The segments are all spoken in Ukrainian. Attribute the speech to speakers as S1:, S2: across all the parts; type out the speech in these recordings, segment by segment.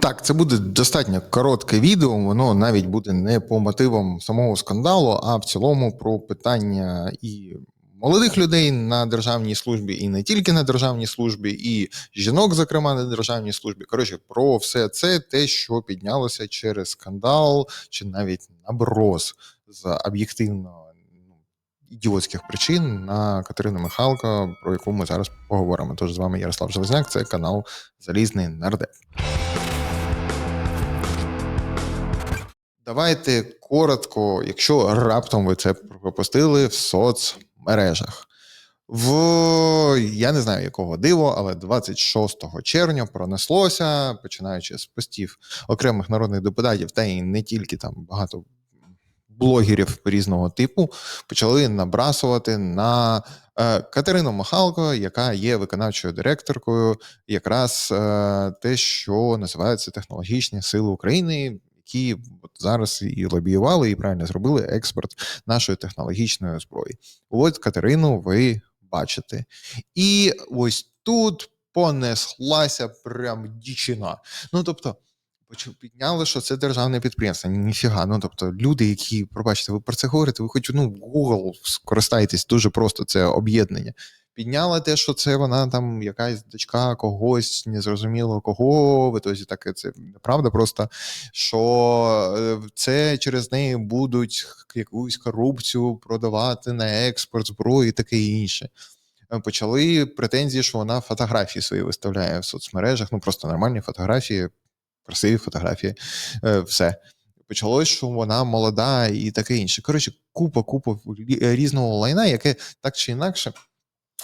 S1: Так, це буде достатньо коротке відео. Воно навіть буде не по мотивам самого скандалу, а в цілому про питання і молодих людей на державній службі, і не тільки на державній службі, і жінок, зокрема, на державній службі. Коротше, про все це те, що піднялося через скандал, чи навіть наброс з об'єктивно ну, ідіотських причин на Катерину Михайлко, про яку ми зараз поговоримо. Тож з вами Ярослав Железняк, це канал Залізний Нардеп. Давайте коротко, якщо раптом ви це пропустили в соцмережах. В я не знаю якого диво, але 26 червня пронеслося, починаючи з постів окремих народних депутатів, та й не тільки там багато блогерів різного типу, почали набрасувати на е, Катерину Махалко, яка є виконавчою директоркою, якраз е, те, що називається технологічні сили України, які от зараз і лобіювали, і правильно зробили експорт нашої технологічної зброї. От Катерину ви бачите. І ось тут понеслася прям дічина. Ну тобто. Підняли, що це державне підприємство. Ніфіга. Ну тобто, люди, які, пробачте, ви про це говорите, ви хоч ну, Google скористайтесь дуже просто це об'єднання. Підняли те, що це вона там якась дочка когось, незрозуміло кого. В ітозі таке це неправда. Просто що е, це через неї будуть якусь корупцію продавати на експорт зброї і таке інше. Е, Почали претензії, що вона фотографії свої виставляє в соцмережах. Ну просто нормальні фотографії, красиві фотографії, е, все. Почалось, що вона молода і таке інше. Коротше, купа, купа різного лайна, яке так чи інакше,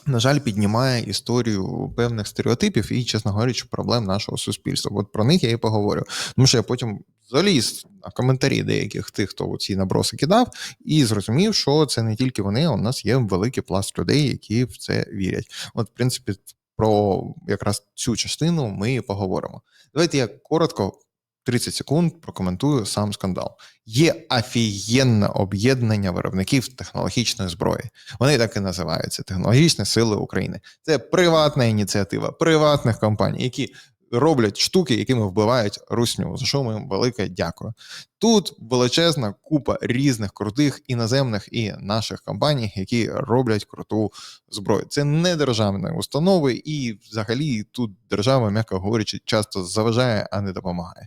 S1: на жаль, піднімає історію певних стереотипів і, чесно говорячи, проблем нашого суспільства. От про них я і поговорю. Тому що я потім заліз на коментарі деяких тих, хто ці наброси кидав, і зрозумів, що це не тільки вони, у нас є великий пласт людей, які в це вірять. От, в принципі, про якраз цю частину ми і поговоримо. Давайте я коротко. 30 секунд прокоментую сам скандал. Є офігенне об'єднання виробників технологічної зброї. Вони так і називаються Технологічні Сили України. Це приватна ініціатива приватних компаній, які роблять штуки, якими вбивають русню. За що ми їм велике дякую. Тут величезна купа різних крутих іноземних і наших компаній, які роблять круту зброю. Це не державні установи, і взагалі тут держава, м'яко говорячи, часто заважає, а не допомагає.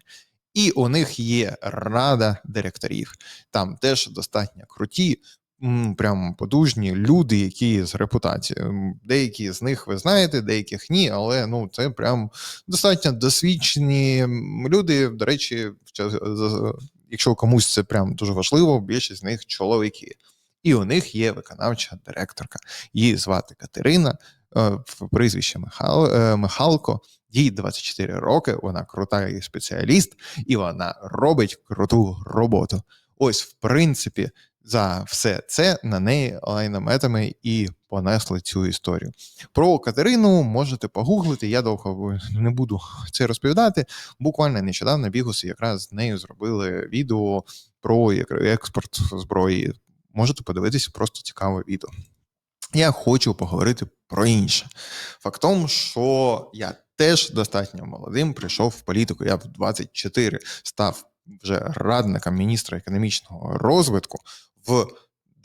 S1: І у них є рада директорів. Там теж достатньо круті, прям потужні люди, які з репутацією. Деякі з них ви знаєте, деяких ні, але ну це прям достатньо досвідчені люди. До речі, якщо комусь це прям дуже важливо, більшість з них чоловіки. І у них є виконавча директорка. Її звати Катерина, е, прізвище Михал, е, Михалко. Їй 24 роки, вона крута і спеціаліст, і вона робить круту роботу. Ось, в принципі, за все це на неї лайнометами і понесли цю історію. Про Катерину можете погуглити. Я довго не буду це розповідати. Буквально нещодавно бігуси якраз з нею зробили відео про експорт зброї. Можете подивитися, просто цікаве відео. Я хочу поговорити про інше. Факт тому, що я теж достатньо молодим прийшов в політику. Я в 24 став вже радником міністра економічного розвитку. В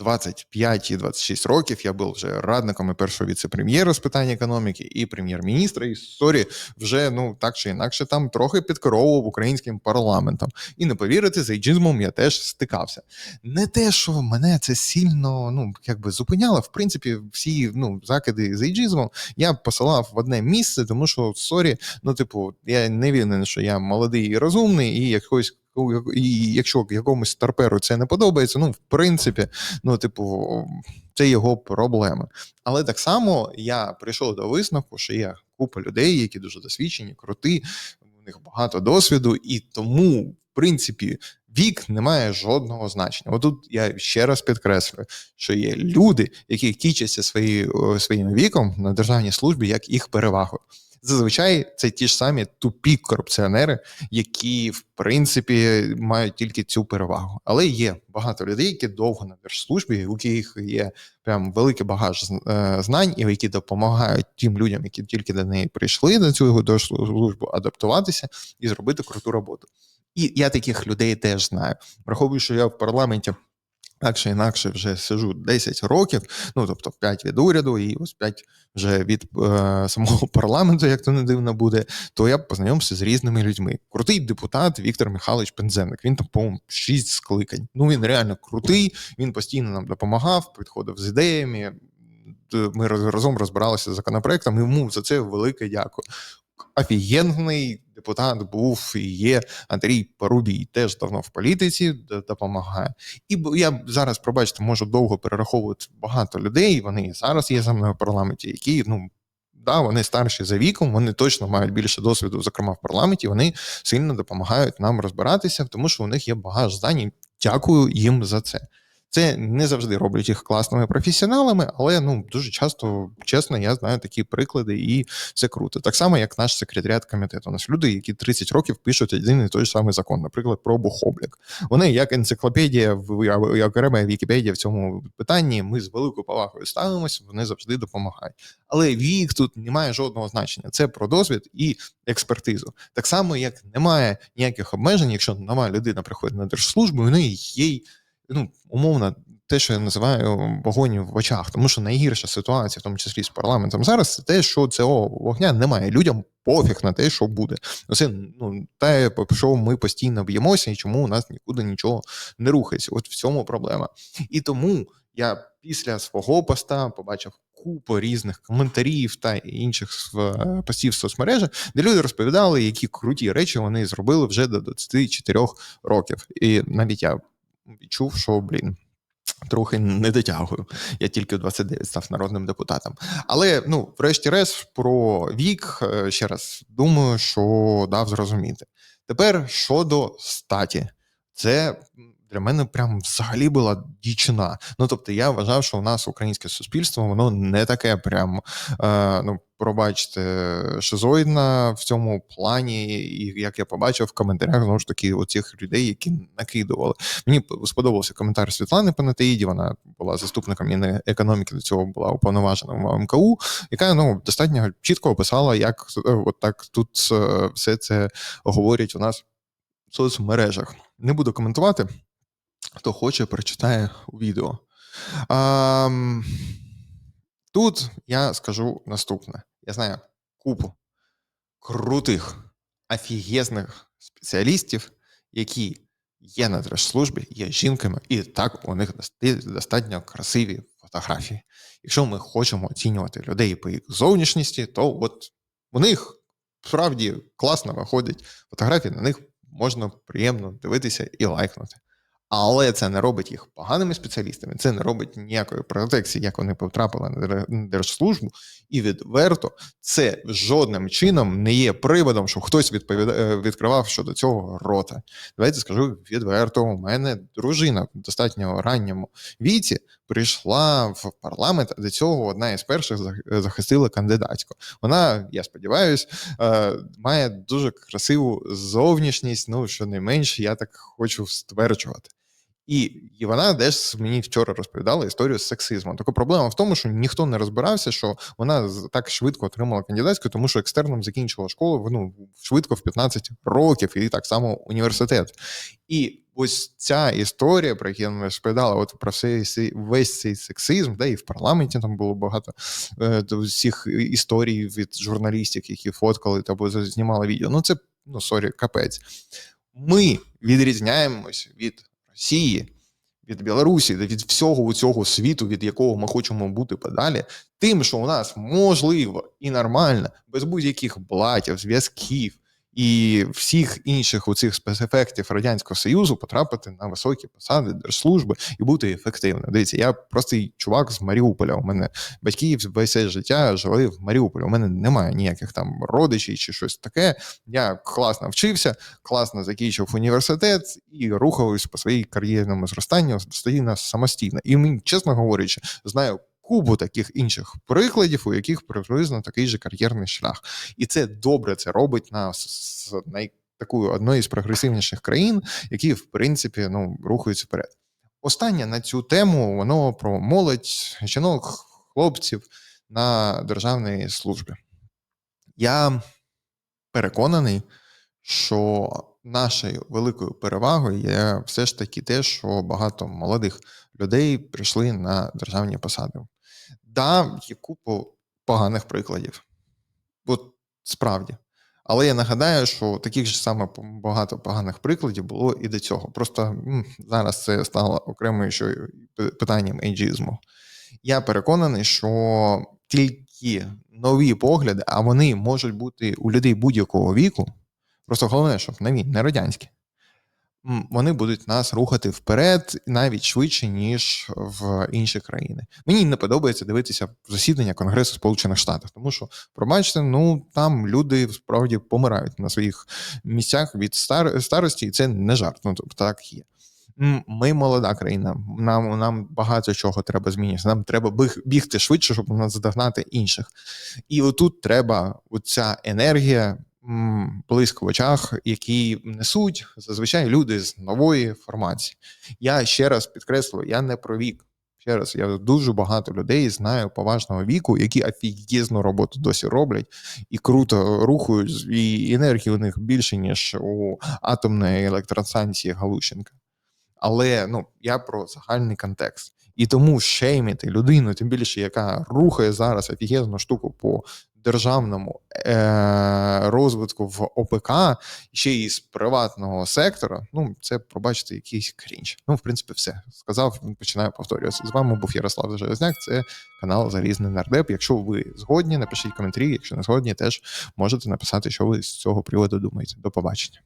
S1: 25 і 26 років я був вже радником і першого віце-прем'єра з питань економіки, і прем'єр-міністра. І сорі, вже ну так чи інакше там трохи підкеровував українським парламентом. І не повірите, з ейджизмом я теж стикався. Не те, що мене це сильно ну якби зупиняло. В принципі, всі ну закиди з ейджизмом я посилав в одне місце, тому що сорі, ну типу, я не вірен, що я молодий і розумний, і якось. І якщо якомусь старперу це не подобається, ну в принципі, ну типу, це його проблеми. Але так само я прийшов до висновку, що є купа людей, які дуже досвідчені, круті, у них багато досвіду, і тому, в принципі, вік не має жодного значення. Отут я ще раз підкреслюю, що є люди, які кічаться свої, своїм віком на державній службі як їх перевагою. Зазвичай це ті ж самі тупі корупціонери, які в принципі мають тільки цю перевагу. Але є багато людей, які довго на держслужбі, у яких є прям великий багаж е, знань, і які допомагають тим людям, які тільки до неї прийшли на цю держслужбу, адаптуватися і зробити круту роботу. І я таких людей теж знаю. Враховую, що я в парламенті. Так чи інакше вже сижу 10 років, ну тобто 5 від уряду, і ось 5 вже від е, самого парламенту, як то не дивно буде, то я познайомився з різними людьми. Крутий депутат Віктор Михайлович Пензенник. Він там, по-моєму, 6 скликань. Ну він реально крутий, він постійно нам допомагав, підходив з ідеями. Ми разом розбиралися з законопроектом. Йому за це велике дякую. Офігенний депутат був і є Андрій Парубій, теж давно в політиці допомагає. І я зараз, пробачте, можу довго перераховувати багато людей. Вони зараз є за мною в парламенті, які ну. Да, вони старші за віком, вони точно мають більше досвіду, зокрема в парламенті. Вони сильно допомагають нам розбиратися, тому що у них є багаж знань. Дякую їм за це. Це не завжди роблять їх класними професіоналами, але ну дуже часто, чесно, я знаю такі приклади, і це круто. Так само, як наш секретаріат комітету. У нас люди, які 30 років пишуть один і той самий закон, наприклад, про бухоблік. Вони як енциклопедія, як окрема Вікіпедія в цьому питанні. Ми з великою повагою ставимося, вони завжди допомагають. Але вік тут не має жодного значення. Це про досвід і експертизу. Так само, як немає ніяких обмежень, якщо нова людина приходить на держслужбу, неї є ну, умовно, те, що я називаю вогонь в очах, тому що найгірша ситуація, в тому числі з парламентом, зараз це те, що цього вогня немає. Людям пофіг на те, що буде. Це ну те, що ми постійно б'ємося, і чому у нас нікуди нічого не рухається. От в цьому проблема. І тому я після свого поста побачив. Купу різних коментарів та інших постів в соцмережах, де люди розповідали, які круті речі вони зробили вже до 24 років. І навіть я відчув, що блін. Трохи не дотягую. Я тільки в 29 став народним депутатом. Але ну, врешті-решт, про вік е, ще раз думаю, що дав зрозуміти. Тепер щодо статі, це для мене прям взагалі була дічина. Ну тобто, я вважав, що у нас українське суспільство воно не таке, прям е, ну пробачте, шизоїдна в цьому плані, і як я побачив в коментарях знову ж таки оцих людей, які накидували. Мені сподобався коментар Світлани Панатеїді, Вона була заступником економіки до цього була уповноважена в МКУ, яка ну достатньо чітко описала, як е, от так тут е, все це говорять у нас в соцмережах. Не буду коментувати. Хто хоче, прочитає у відео. А, Тут я скажу наступне: я знаю купу крутих, офігезних спеціалістів, які є на держслужбі, є жінками, і так у них достатньо красиві фотографії. Якщо ми хочемо оцінювати людей по їх зовнішності, то от у них справді класно виходять фотографії, на них можна приємно дивитися і лайкнути. Але це не робить їх поганими спеціалістами, це не робить ніякої протекції, як вони потрапили на держслужбу, і відверто це жодним чином не є приводом, що хтось відповідає відкривав щодо цього рота. Давайте скажу відверто. У мене дружина в достатньо ранньому віці прийшла в парламент. а До цього одна із перших захистила кандидатську. Вона, я сподіваюся, е, має дуже красиву зовнішність. Ну що не менше, я так хочу стверджувати. І і вона десь мені вчора розповідала історію з сексизмом. Така проблема в тому, що ніхто не розбирався, що вона так швидко отримала кандидатську, тому що екстерном закінчила школу ну, швидко в 15 років, і так само університет. І ось ця історія, про яку я розповідала, от про все весь цей сексизм, де і в парламенті там було багато е, всіх історій від журналістів, які фоткали або знімали відео. Ну це ну сорі, капець. Ми відрізняємось від. Росії, від Білорусі, від всього цього світу, від якого ми хочемо бути подалі, тим, що у нас можливо і нормально, без будь-яких блатів, зв'язків, і всіх інших у цих спецефектів радянського союзу потрапити на високі посади держслужби і бути ефективним. Дивіться, я простий чувак з Маріуполя. У мене батьки весь життя жили в Маріуполі. У мене немає ніяких там родичів чи щось таке. Я класно вчився, класно закінчив університет і рухався по своїй кар'єрному зростанню достатньо самостійно. І мені, чесно говорячи, знаю купу таких інших прикладів, у яких приблизно такий же кар'єрний шлях. І це добре це робить нас з най, такою одної з прогресивніших країн, які, в принципі, ну, рухаються вперед. Останнє на цю тему воно про молодь, жінок, хлопців на державній службі. Я переконаний, що нашою великою перевагою є все ж таки те, що багато молодих людей прийшли на державні посади. Да, є купу поганих прикладів. От справді. Але я нагадаю, що таких же саме багато поганих прикладів було і до цього. Просто м, зараз це стало окремою що питанням ейджизму. Я переконаний, що тільки нові погляди, а вони можуть бути у людей будь-якого віку. Просто головне, щоб нові, не радянські. Вони будуть нас рухати вперед навіть швидше, ніж в інші країни. Мені не подобається дивитися засідання Конгресу Сполучених Штатів, тому що, пробачте, ну там люди справді помирають на своїх місцях від стар- старості, і це не жарт. Ну тобто так є. Ми молода країна. Нам нам багато чого треба змінити. Нам треба біг- бігти швидше, щоб наздогнати інших. І отут треба оця енергія, блиск в очах, які несуть зазвичай люди з нової формації. Я ще раз підкреслюю, я не про вік. Ще раз, я дуже багато людей знаю поважного віку, які офігезну роботу досі роблять і круто рухають, і енергії у них більше, ніж у атомної електростанції Галущенка. Але ну я про загальний контекст. І тому шеймити людину, тим більше, яка рухає зараз офігезну штуку по державному е- розвитку в ОПК, ще й з приватного сектора. Ну, це пробачте, якийсь крінж. Ну, в принципі, все сказав. Починаю повторюватися. З вами був Ярослав Железняк. Це канал Залізний Нардеп. Якщо ви згодні, напишіть коментарі. Якщо не згодні, теж можете написати, що ви з цього приводу думаєте. До побачення.